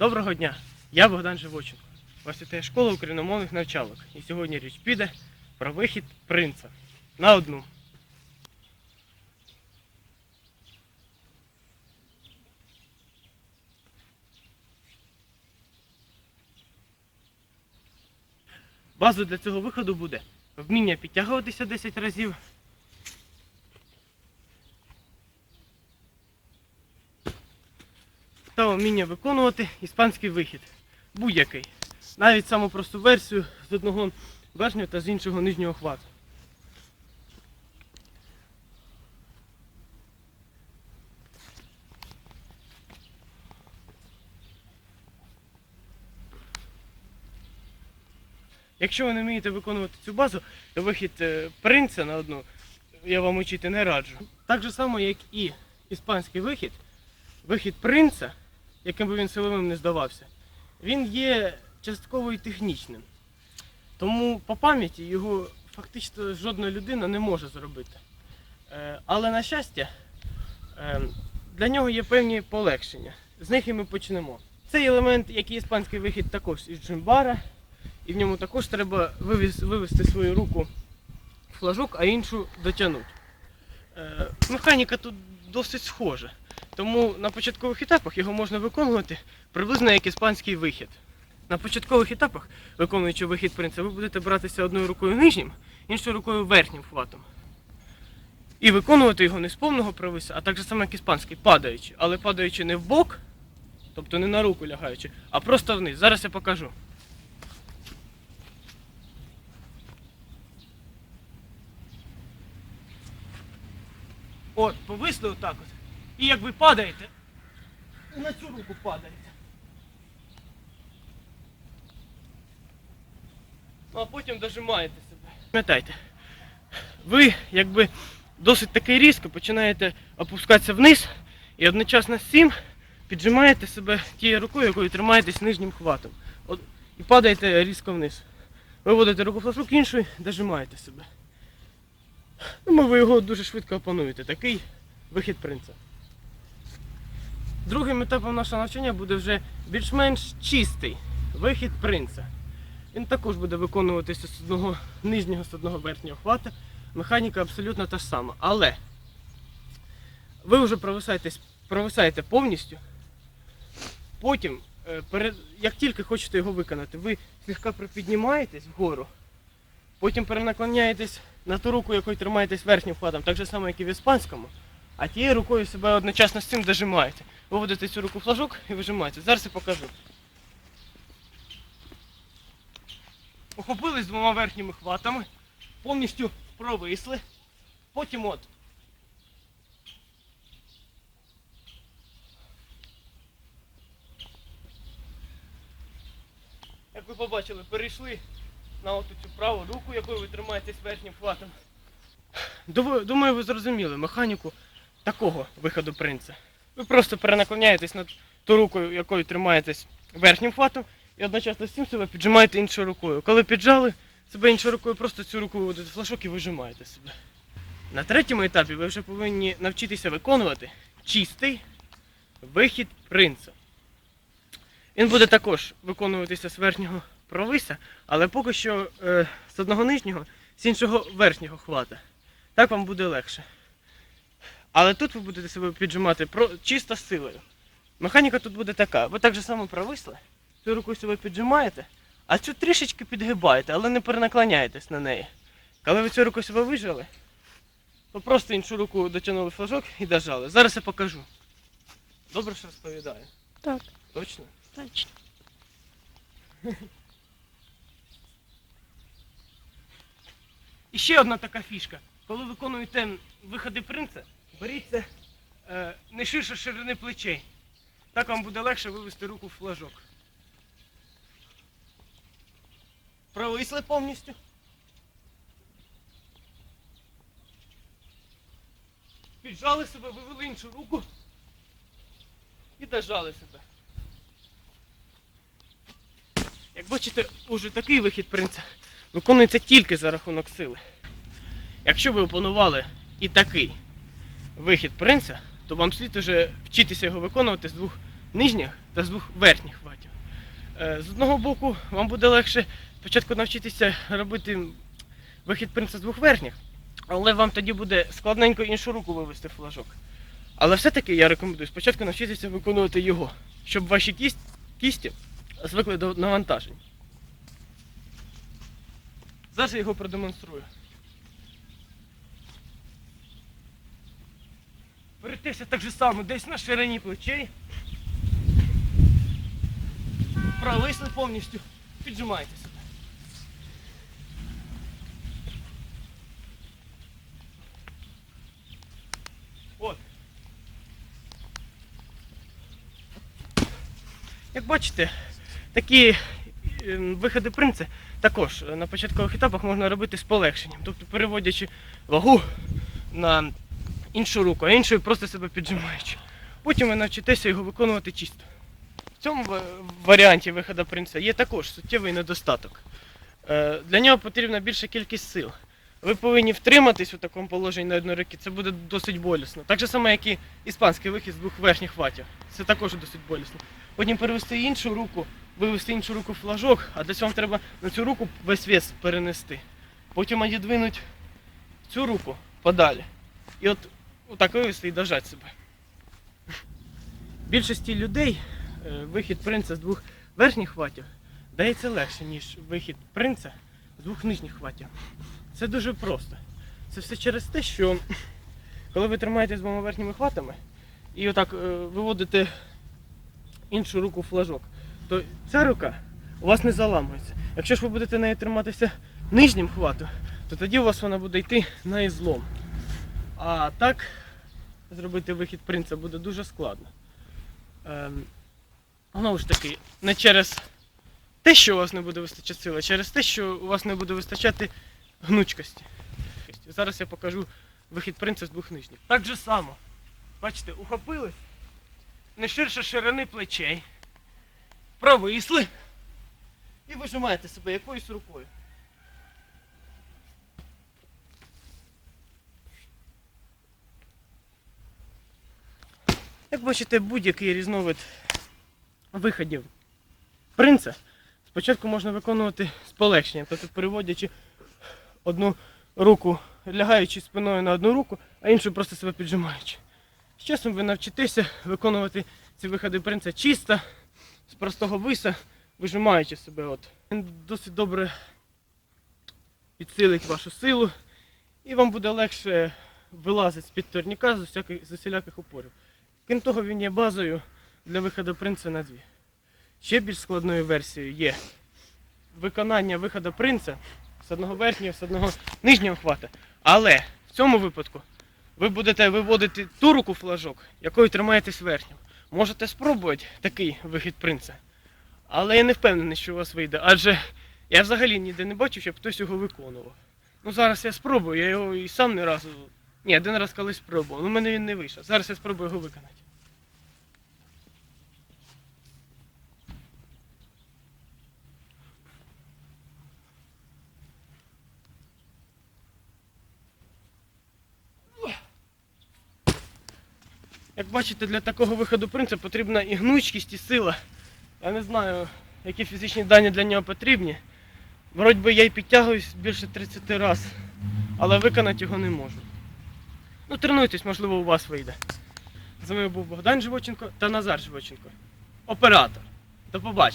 Доброго дня! Я Богдан Живоченко. Вас вітає школа україномовних навчалок. І сьогодні річ піде про вихід принца на одну. Базою для цього виходу буде вміння підтягуватися 10 разів. Вміння виконувати іспанський вихід. Будь-який. Навіть саму просту версію з одного верхнього та з іншого нижнього хвату. Якщо ви не вмієте виконувати цю базу, то вихід е, принца на одну я вам учити не раджу. Так же само, як і іспанський вихід, вихід принца, яким би він силовим не здавався, він є частково і технічним. Тому по пам'яті його фактично жодна людина не може зробити. Е, Але на щастя, е, для нього є певні полегшення. З них і ми почнемо. Цей елемент, як і іспанський вихід, також із джимбара, і в ньому також треба вивести свою руку в флажок, а іншу дотягнути. Е, Механіка тут досить схожа. Тому на початкових етапах його можна виконувати приблизно як іспанський вихід. На початкових етапах, виконуючи вихід принца, ви будете братися одною рукою нижнім, іншою рукою верхнім хватом. І виконувати його не з повного провиса, а так же само, як іспанський, падаючи. Але падаючи не в бок, тобто не на руку лягаючи, а просто вниз. Зараз я покажу. От, повисли отак от. І як ви падаєте, на цю руку падаєте. Ну, а потім дожимаєте себе. Пам'ятайте, ви якби досить таки різко починаєте опускатися вниз і одночасно з цим піджимаєте себе тією рукою, якою тримаєтесь нижнім хватом. От, і падаєте різко вниз. Виводите руку в флажок іншою, дожимаєте себе. Думаю, ви його дуже швидко опануєте. Такий вихід принца. Другим етапом нашого навчання буде вже більш-менш чистий вихід принца. Він також буде виконуватися з одного нижнього, з одного верхнього хвата. Механіка абсолютно та ж сама. Але ви вже провисаєте повністю. Потім, е, перед, як тільки хочете його виконати, ви слегка припіднімаєтесь вгору, потім перенаклоняєтесь на ту руку, якою тримаєтесь верхнім хватом, так же само, як і в іспанському, а тією рукою себе одночасно з цим дожимаєте. Виводите цю руку в флажок і вижимаєте. Зараз я покажу. Охопились двома верхніми хватами, повністю провисли. Потім от. Як ви побачили, перейшли на оту цю праву руку, якою ви тримаєтесь верхнім хватом. Думаю, ви зрозуміли механіку такого виходу принца. Ви просто перенаклоняєтесь на ту руку, якою тримаєтесь верхнім хватом, і одночасно з цим себе піджимаєте іншою рукою. Коли піджали себе іншою рукою, просто цю руку виводите в флажок і вижимаєте себе. На третьому етапі ви вже повинні навчитися виконувати чистий вихід принца. Він буде також виконуватися з верхнього провиса, але поки що е, з одного нижнього, з іншого верхнього хвата. Так вам буде легше. Але тут ви будете себе піджимати про, чисто силою. Механіка тут буде така. Ви так же само провисли, цю руку себе піджимаєте, а цю трішечки підгибаєте, але не перенаклоняєтесь на неї. Коли ви цю руку себе вижали, то просто іншу руку дотягнули флажок і дожали. Зараз я покажу. Добре, що розповідаю. Так, Точно? точно. І ще одна така фішка. Коли виконуєте виходи принца, беріться е, не ширше ширини плечей. Так вам буде легше вивести руку в флажок. Провисли повністю. Піджали себе, вивели іншу руку і дожали себе. Як бачите, уже такий вихід принца виконується тільки за рахунок сили. Якщо ви опанували і такий вихід принца, то вам слід уже вчитися його виконувати з двох нижніх та з двох верхніх хватів. Е, З одного боку, вам буде легше спочатку навчитися робити вихід принца з двох верхніх, але вам тоді буде складненько іншу руку вивести флажок. Але все-таки я рекомендую спочатку навчитися виконувати його, щоб ваші кість, кісті звикли до навантажень. Зараз я його продемонструю. Перетися так же само, десь на ширині плечей. Провисли повністю. Піджимайте себе. От. Як бачите, такі е, виходи принца також на початкових етапах можна робити з полегшенням, тобто переводячи вагу на іншу руку, а іншою просто себе піджимаючи. Потім ви навчитеся його виконувати чисто. В цьому варіанті виходу принца є також суттєвий недостаток. Е, Для нього потрібна більша кількість сил. Ви повинні втриматись у такому положенні на одній руці, це буде досить болісно. Так же само, як і іспанський вихід з двох верхніх ватів. Це також досить болісно. Потім перевести іншу руку, вивести іншу руку в флажок, а для цього треба на цю руку весь вес перенести. Потім відвинути цю руку подалі. І от отак вивести і дожати себе. Більшості людей е, вихід принца з двох верхніх хватів дається легше, ніж вихід принца з двох нижніх хватів. Це дуже просто. Це все через те, що коли ви тримаєте з двома верхніми хватами і отак е, виводите іншу руку в флажок, то ця рука у вас не заламується. Якщо ж ви будете нею триматися нижнім хватом, то тоді у вас вона буде йти на ізлом. А так зробити вихід принца буде дуже складно. Ем, знову ж таки, не через те, що у вас не буде вистачати сили, а через те, що у вас не буде вистачати гнучкості. Зараз я покажу вихід принца з двох нижніх. Так же само. Бачите, ухопили не ширше ширини плечей, провисли і вижимаєте себе якоюсь рукою. Як бачите, будь-який різновид виходів принца спочатку можна виконувати з полегшенням, тобто переводячи одну руку, лягаючи спиною на одну руку, а іншу просто себе піджимаючи. З часом ви навчитеся виконувати ці виходи принца чисто, з простого виса, вижимаючи себе. От. Він досить добре підсилить вашу силу, і вам буде легше вилазити з-під турніка з усіляких опорів. Крім того, він є базою для виходу принца на дві. Ще більш складною версією є виконання виходу принца з одного верхнього, з одного нижнього хвата. Але в цьому випадку ви будете виводити ту руку флажок, якою тримаєтесь верхнім. Можете спробувати такий вихід принца. Але я не впевнений, що у вас вийде. Адже я взагалі ніде не бачив, щоб хтось його виконував. Ну зараз я спробую, я його і сам не разу. Ні, один раз колись спробував. Ну в мене він не вийшов. Зараз я спробую його виконати. Як бачите, для такого виходу принца потрібна і гнучкість, і сила. Я не знаю, які фізичні дані для нього потрібні. Вроді би я й підтягуюсь більше 30 разів, але виконати його не можу. Ну, тренуйтесь, можливо, у вас вийде. З вами був Богдан Живоченко та Назар Живоченко. Оператор. До побачення.